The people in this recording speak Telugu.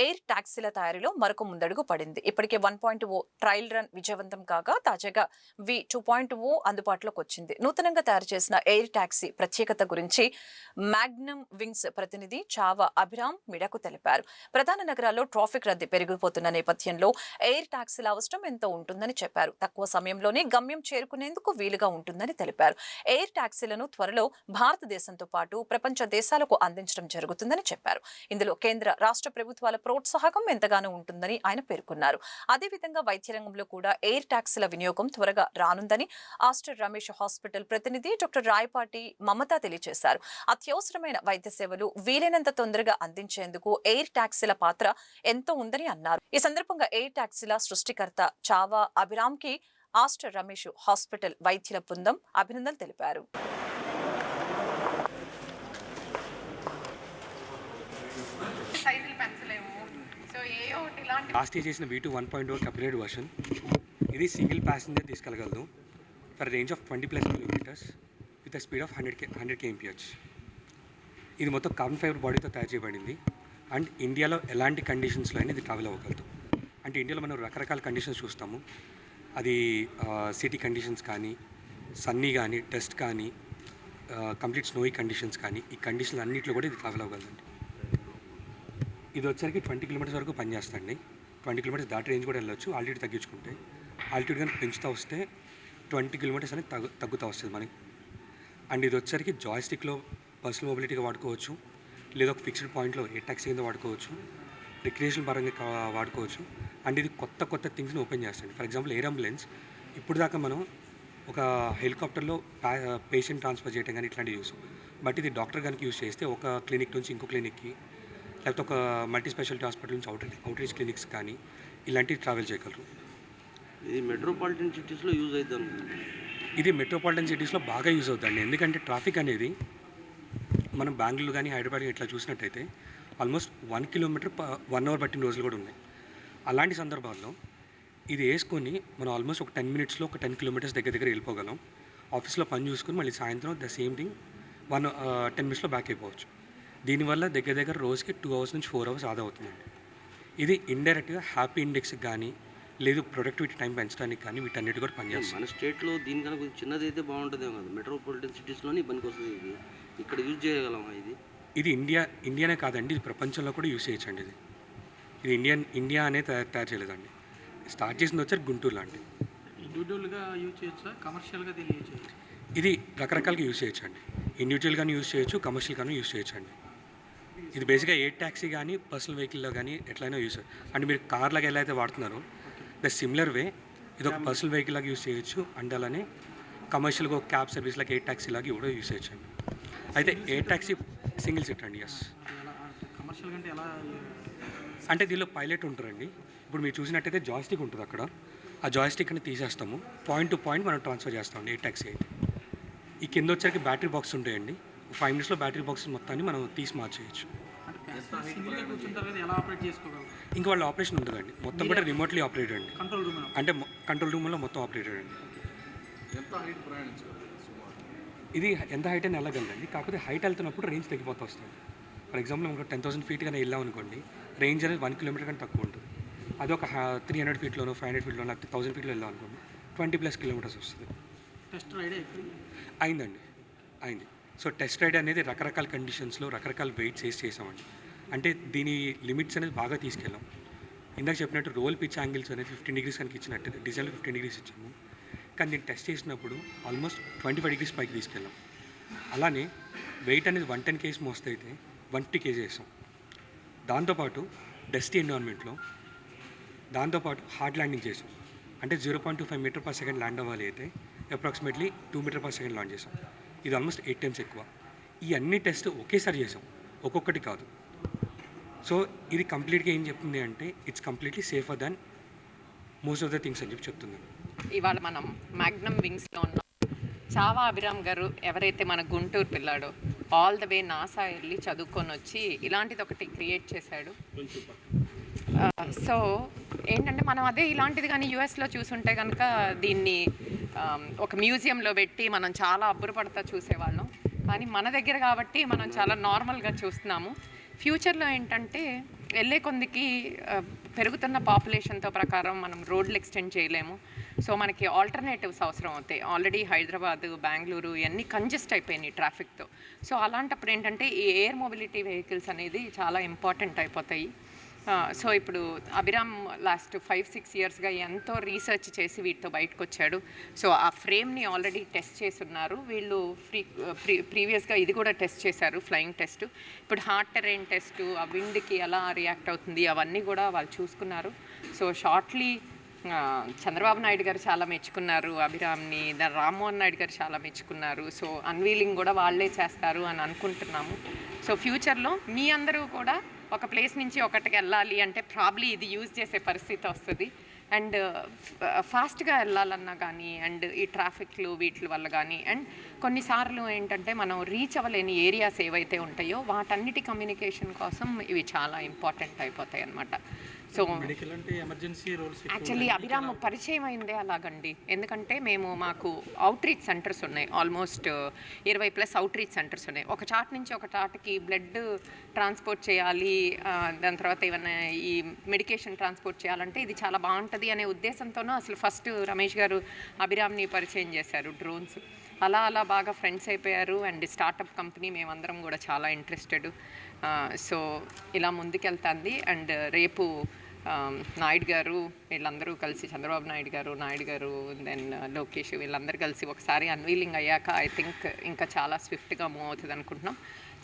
ఎయిర్ టాక్సీల తయారీలో మరొక ముందడుగు పడింది. ఇప్పటికే one point o trial run విజయవంతం కాగా తాజాగా వి టూ పాయింట్ ఓ అందుబాటులోకి వచ్చింది. నూతనంగా తయారు చేసిన ఎయిర్ టాక్సీ ప్రత్యేకత గురించి మ్యాగ్నమ్ వింగ్స్ ప్రతినిధి చావా అభిరామ్ మిడకు తెలిపారు. ప్రధాన నగరాల్లో ట్రాఫిక్ రద్దీ పెరిగిపోతున్న నేపథ్యంలో ఎయిర్ టాక్సీల అవసరం ఎంతో ఉంటుందని చెప్పారు. తక్కువ సమయంలోనే గమ్యం చేరుకునేందుకు వీలుగా ఉంటుందని తెలిపారు. ఎయిర్ టాక్సీలను త్వరలో భారతదేశంతో పాటు ప్రపంచ దేశాలకు అందించడం జరుగుతుందని చెప్పారు. ఇందులో కేంద్ర రాష్ట్ర ప్రభుత్వాల ప్రోత్సాహకం ఎంతగానో ఉంటుందని ఆయన పేర్కొన్నారు. అదేవిధంగా వైద్య రంగంలో కూడా ఎయిర్ టాక్సీల వినియోగం త్వరగా రానుందని ఆస్టర్ రమేష్ హాస్పిటల్ ప్రతినిధి డాక్టర్ రాయపాటి మమత తెలియజేశారు. అత్యవసరమైన వైద్య సేవలు వీలైనంత తొందరగా అందించేందుకు ఎయిర్ ట్యాక్సీల పాత్ర ఎంతో ఉందని అన్నారు. ఈ సందర్భంగా ఎయిర్ టాక్సీల సృష్టికర్త చావా అభిరామ్కి ఆస్టర్ రమేష్ హాస్పిటల్ వైద్యుల బృందం అభినందనలు తెలిపారు సైజులు పెంచలేము సో ఏ ఒకటి ఇలాంటి లాస్ట్ ఇయర్ చేసిన V two one point one upgrade version ఇది single passenger తీసుకెళ్ళగలదు for range of twenty plus kilometers with speed of hundred K hundred KMPH ఇది మొత్తం కార్బన్ ఫైబర్ బాడీతో తయారు చేయబడింది. అండ్ ఇండియాలో ఎలాంటి కండిషన్స్లో అయినా ఇది ట్రావెల్ అవ్వగలదు. అంటే ఇండియాలో మనం రకరకాల కండిషన్స్ చూస్తాము. అది సిటీ కండిషన్స్ కానీ సన్నీ కానీ డస్ట్ కానీ కంప్లీట్ స్నోయి కండిషన్స్ కానీ ఈ కండిషన్ అన్నింటిలో కూడా ఇది ట్రావెల్ అవ్వగలదండి. ఇది వచ్చరికి ట్వంటీ కిలోమీటర్స్ వరకు పనిచేస్తుంది ట్వంటీ కిలోమీటర్స్ దాటి రేంజ్ కూడా వెళ్ళొచ్చు. ఆల్టిట్యూడ్ తగ్గించుకుంటే. ఆల్టిట్యూడ్ కానీ పెంచుతూ వస్తే ట్వంటీ కిలోమీటర్స్ అనేది తగ్గు తగ్గుతూ వస్తుంది మనకి. అండ్ ఇది వచ్చరికి జాయిస్టిక్లో పర్సనల్ మొబిలిటీగా వాడుకోవచ్చు. లేదా ఒక ఫిక్స్డ్ పాయింట్లో ఏ ట్యాక్సీ కింద వాడుకోవచ్చు. రిక్రియేషన్ పరంగా వాడుకోవచ్చు. అండ్ ఇది కొత్త కొత్త థింగ్స్ని ఓపెన్ చేస్తుంది ఫర్ ఎగ్జాంపుల్ ఎయిర్ అంబులెన్స్ ఇప్పుడు దాకా మనం ఒక హెలికాప్టర్లో పేషెంట్ ట్రాన్స్ఫర్ చేయడం కానీ ఇట్లాంటివి యూస్ బట్ ఇది డాక్టర్ కనుక యూస్ చేస్తే ఒక క్లినిక్ నుంచి ఇంకో క్లినిక్కి లేకపోతే ఒక మల్టీ స్పెషాలిటీ హాస్పిటల్ నుంచి అవుట్ అవుట్రీచ్ క్లినిక్స్ కానీ ఇలాంటివి ట్రావెల్ చేయగలరు. ఇది మెట్రోపాలిటన్ సిటీస్లో యూజ్ అవుతుంది అనుకుంటున్నాను ఇది మెట్రోపాలిటన్ సిటీస్లో బాగా యూజ్ అవుతుందండి. ఎందుకంటే ట్రాఫిక్ అనేది మనం బెంగళూరు కానీ హైదరాబాద్ కానీ ఇట్లా చూసినట్టయితే almost one kilometer one hour పట్టిన రోజులు కూడా ఉన్నాయి. అలాంటి సందర్భాల్లో ఇది వేసుకొని మనం ఆల్మోస్ట్ ఒక టెన్ మినిట్స్లో ఒక టెన్ కిలోమీటర్స్ దగ్గర దగ్గర వెళ్ళిపోగలం. ఆఫీస్లో పని చూసుకొని మళ్ళీ సాయంత్రం the same thing one ten మినిట్స్లో బ్యాక్ అయిపోవచ్చు. దీనివల్ల దగ్గర దగ్గర రోజుకి టూ అవర్స్ నుంచి ఫోర్ అవర్స్ ఆదా అవుతుందండి. ఇది ఇండైరెక్ట్గా హ్యాపీ ఇండెక్స్కి కానీ లేదు ప్రొడక్టివిటీ టైం పెంచడానికి కానీ వీటన్నిటి కూడా పనిచేస్తుంది. మన స్టేట్లో దీనికన్నా కొంచెం చిన్నది అయితే బాగుంటుందేమో కదా. మెట్రోపాలిటన్ సిటీస్లోనే పనికి వస్తుంది ఇది. ఇక్కడ యూజ్ చేయగలమా ఇది? ఇది ఇండియా ఇండియానే కాదండి ఇది ప్రపంచంలో కూడా యూస్ చేయొచ్చండి ఇది. ఇది ఇండియన్ ఇండియా అనే తయారు తయారు చేయలేదండి. స్టార్ట్ చేసింది వచ్చారు గుంటూరు లాంటి. ఇండివిజువల్గా యూజ్ చేయొచ్చా? కమర్షియల్గా దీన్ని యూజ్ చేయొచ్చు? ఇది రకరకాలుగా యూస్ చేయొచ్చు అండి ఇండివిజువల్గానే యూస్ చేయొచ్చు కమర్షియల్గాను యూస్ చేయొచ్చు అండి ఇది బేసిక్గా ఏ ట్యాక్సీ కానీ పర్సనల్ వెహికల్లో కానీ ఎట్లయినా యూస్ అంటే మీరు కార్లాగా ఎలా అయితే వాడుతున్నారో ద సిమిలర్ వే ఇది ఒక పర్సనల్ వెహికల్ లాగా యూస్ చేయొచ్చు. అండ్ అలానే కమర్షియల్గా ఒక క్యాబ్ సర్వీస్ లాగా ఏ ట్యాక్సీ లాగా కూడా యూస్ చేయొచ్చు అండి. అయితే ఏ ట్యాక్సీ సింగిల్ సీట్ అండి ఎస్ అంటే దీనిలో పైలట్ ఉంటారండి ఇప్పుడు మీరు చూసినట్టయితే జాయిస్టిక్ ఉంటుంది అక్కడ. ఆ జాయిస్టిక్ అని తీసేస్తాము. పాయింట్ టు పాయింట్ మనం ట్రాన్స్ఫర్ చేస్తామండి ఏ ట్యాక్సీ అయితే. ఈ కింద వచ్చరికి బ్యాటరీ బాక్స్ ఉంటాయండి. ఫైవ్ మినిట్స్లో బ్యాటరీ బాక్స్ మొత్తాన్ని మనం తీసి మార్చేయచ్చు. ఆపరేట్ ఇంకా వాళ్ళ ఆపరేషన్ ఉంటుందండి. మొత్తం కూడా రిమోట్లీ ఆపరేటెడ్ అండి. కంట్రోల్ రూమ్ అంటే కంట్రోల్ రూమ్లో మొత్తం ఆపరేటెడ్ అండి. ఇది ఎంత హైట్ అయినా వెళ్ళగలండి కాకపోతే హైట్ వెళ్తున్నప్పుడు రేంజ్ తగ్గిపోతూ వస్తుంది. ఫర్ ఎగ్జాంపుల్ మనకు టెన్ థౌసండ్ ఫీట్ కానీ వెళ్ళాం అనుకోండి రేంజ్ అనేది వన్ కిలోమీటర్ కంటే తక్కువ ఉంటుంది. అది ఒక త్రీ హండ్రెడ్ ఫీట్లోనో ఫైవ్ హండ్రెడ్ ఫీట్లోనో లేకపోతే థౌసండ్ ఫీట్లో వెళ్ళాం అనుకోండి ట్వంటీ ప్లస్ కిలోమీటర్స్ వస్తుంది. టెస్ట్ అయిందండి. అయింది. సో టెస్ట్ రైడ్ అనేది రకరకాల కండిషన్స్లో రకరకాల వెయిట్స్ వేసి చేసామండి. అంటే దీని లిమిట్స్ అనేది బాగా తీసుకెళ్ళాం. ఇందాక చెప్పినట్టు రోల్ పిచ్ యాంగిల్స్ అనేది ఫిఫ్టీన్ డిగ్రీస్ కనుక ఇచ్చినట్టు డిజైన్లో ఫిఫ్టీన్ డిగ్రీస్ ఇచ్చాము. కానీ దీన్ని టెస్ట్ చేసినప్పుడు ఆల్మోస్ట్ ట్వంటీ ఫైవ్ డిగ్రీస్ పైకి తీసుకెళ్ళాం. అలానే వెయిట్ అనేది వన్ టెన్ కేజీ మోస్తే అయితే వన్ ఫిఫ్టీ కేజీ వేసాం. దాంతోపాటు డస్టీ ఎన్విరాన్మెంట్లో దాంతోపాటు హార్డ్ ల్యాండింగ్ చేసాం. అంటే zero point two five meter per second land అవ్వాలి అయితే approximately two meter per second launch చేసాం. ఇది ఆల్మోస్ట్ ఎయిట్ టైమ్స్ ఎక్కువ. ఈ అన్ని టెస్ట్ ఒకేసారి చేసాం. ఒక్కొక్కటి కాదు. సో ఇది కంప్లీట్గా ఏం చెప్తుంది అంటే it's completely safer than most of the things అని చెప్పి చెప్తున్నాను. ఇవాళ మనం మ్యాగ్నమ్ వింగ్స్లో ఉన్నాం. చావా అభిరామ్ గారు ఎవరైతే మన గుంటూరు పిల్లాడో ఆల్ ద వే నాసా వెళ్ళి చదువుకొని వచ్చి ఇలాంటిది ఒకటి క్రియేట్ చేశాడు. సో ఏంటంటే మనం అదే ఇలాంటిది కానీ యూఎస్లో చూసుంటే కనుక దీన్ని ఒక మ్యూజియంలో పెట్టి మనం చాలా అబ్బురపడతా చూసేవాళ్ళం. కానీ మన దగ్గర కాబట్టి మనం చాలా నార్మల్గా చూస్తున్నాము. ఫ్యూచర్లో ఏంటంటే వెళ్ళే కొందికి పెరుగుతున్న పాపులేషన్తో ప్రకారం మనం రోడ్లు ఎక్స్టెండ్ చేయలేము. సో మనకి ఆల్టర్నేటివ్స్ అవసరం అవుతాయి. ఆల్రెడీ హైదరాబాద్ బెంగళూరు ఇవన్నీ కంజెస్ట్ అయిపోయినాయి ట్రాఫిక్తో. సో అలాంటప్పుడు ఏంటంటే ఈ ఎయిర్ మొబిలిటీ వెహికల్స్ అనేది చాలా ఇంపార్టెంట్ అయిపోతాయి. సో ఇప్పుడు అభిరామ్ లాస్ట్ ఫైవ్ సిక్స్ ఇయర్స్గా ఎంతో రీసెర్చ్ చేసి వీటితో బయటకు వచ్చాడు సో ఆ ఫ్రేమ్ని ఆల్రెడీ టెస్ట్ చేసి ఉన్నారు వీళ్ళు ఫ్రీ ప్రీ ప్రీవియస్గా ఇది కూడా టెస్ట్ చేశారు ఫ్లయింగ్ టెస్ట్ ఇప్పుడు హార్ట్ టెరైన్ టెస్ట్ ఆ విండ్కి ఎలా రియాక్ట్ అవుతుంది అవన్నీ కూడా వాళ్ళు చూసుకున్నారు. సో షార్ట్లీ చంద్రబాబు నాయుడు గారు చాలా మెచ్చుకున్నారు అభిరామ్ని దాని రామ్మోహన్ నాయుడు గారు చాలా మెచ్చుకున్నారు. సో అన్వీలింగ్ కూడా వాళ్ళే చేస్తారు అని అనుకుంటున్నాము. సో ఫ్యూచర్లో మీ అందరూ కూడా ఒక ప్లేస్ నుంచి ఒకటికి వెళ్ళాలి అంటే ప్రాబ్లీ ఇది యూజ్ చేసే పరిస్థితి వస్తుంది. అండ్ ఫాస్ట్గా uh, వెళ్ళాలన్నా కానీ అండ్ ఈ ట్రాఫిక్లు వీటి వల్ల కానీ అండ్ కొన్నిసార్లు ఏంటంటే మనం రీచ్ అవ్వలేని ఏరియాస్ ఏవైతే ఉంటాయో వాటన్నిటి కమ్యూనికేషన్ కోసం ఇవి చాలా ఇంపార్టెంట్ అయిపోతాయి అన్నమాట సో యాక్చువల్లీ అభిరామ్ పరిచయం అయిందే అలాగండి. ఎందుకంటే మేము మాకు అవుట్ రీచ్ సెంటర్స్ ఉన్నాయి ఆల్మోస్ట్ ఇరవై ప్లస్ అవుట్ రీచ్ సెంటర్స్ ఉన్నాయి. ఒక చాట్ నుంచి ఒక చాట్కి బ్లడ్ ట్రాన్స్పోర్ట్ చేయాలి దాని తర్వాత ఏమైనా ఈ మెడికేషన్ ట్రాన్స్పోర్ట్ చేయాలంటే ఇది చాలా బాగుంటుంది అనే ఉద్దేశంతోనూ అసలు ఫస్ట్ రమేష్ గారు అభిరామ్ని పరిచయం చేశారు డ్రోన్స్ అలా అలా బాగా ఫ్రెండ్స్ అయిపోయారు అండ్ స్టార్టప్ కంపెనీ మేమందరం కూడా చాలా ఇంట్రెస్టెడ్ సో ఇలా ముందుకెళ్తుంది. అండ్ రేపు నాయుడు గారు వీళ్ళందరూ కలిసి చంద్రబాబు నాయుడు గారు నాయుడు గారు దెన్ లోకేష్ వీళ్ళందరూ కలిసి ఒకసారి అన్వీలింగ్ అయ్యాక ఐ థింక్ ఇంకా చాలా స్విఫ్ట్గా మూవ్ అవుతుంది అనుకుంటున్నాం.